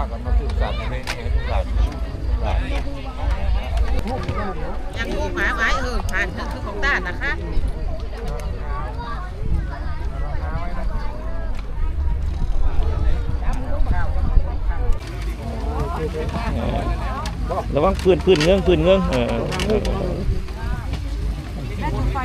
ากันมาสืบสานในนี้ให้ลูกหลานหลานยังงูหมาไว้เออผ่านคือของต้านนะคะระวังปืนปืนเงื้องปืนเงื้องเออได้ทุกไฟ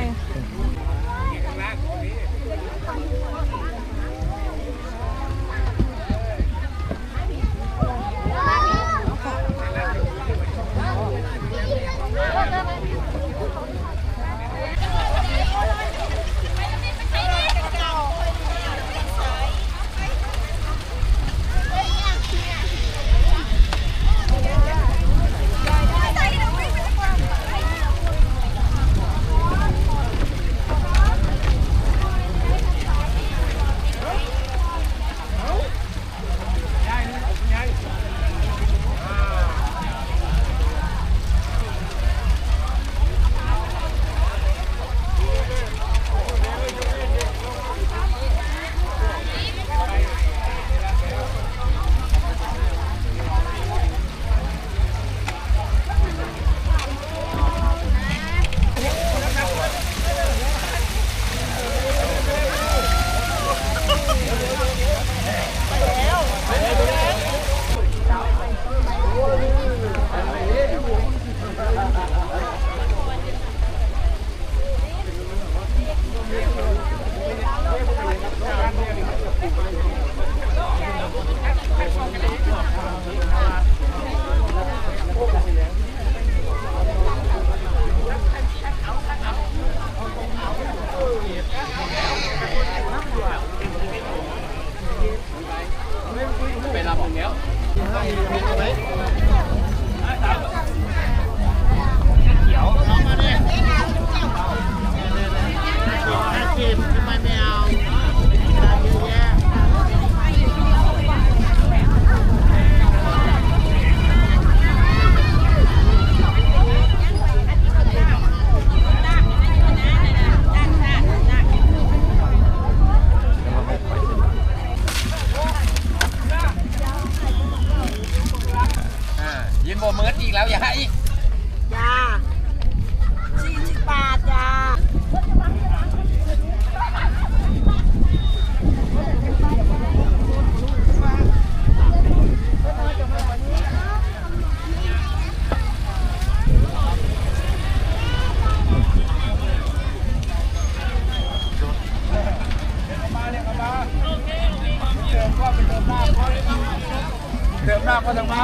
ากก็จะมา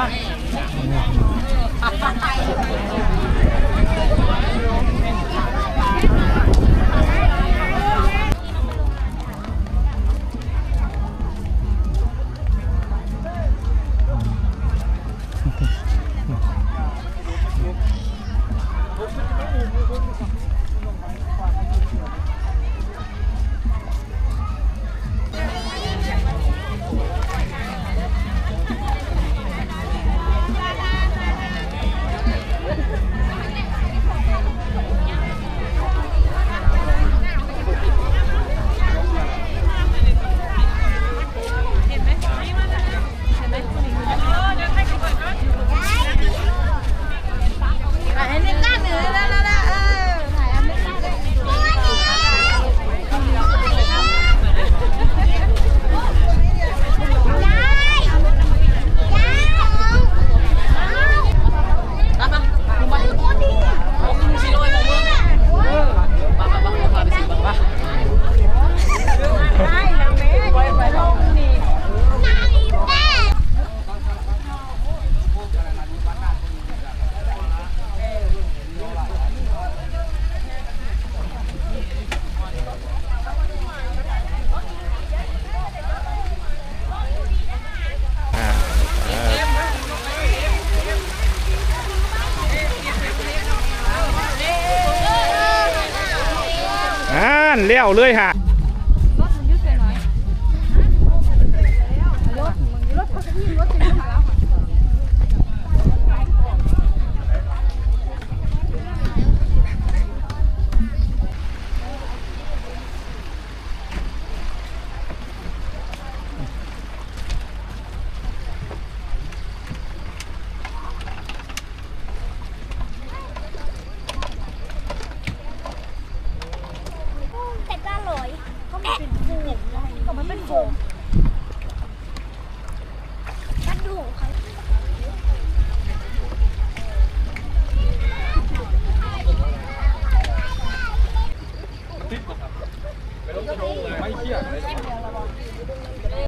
แล้วเลยฮะ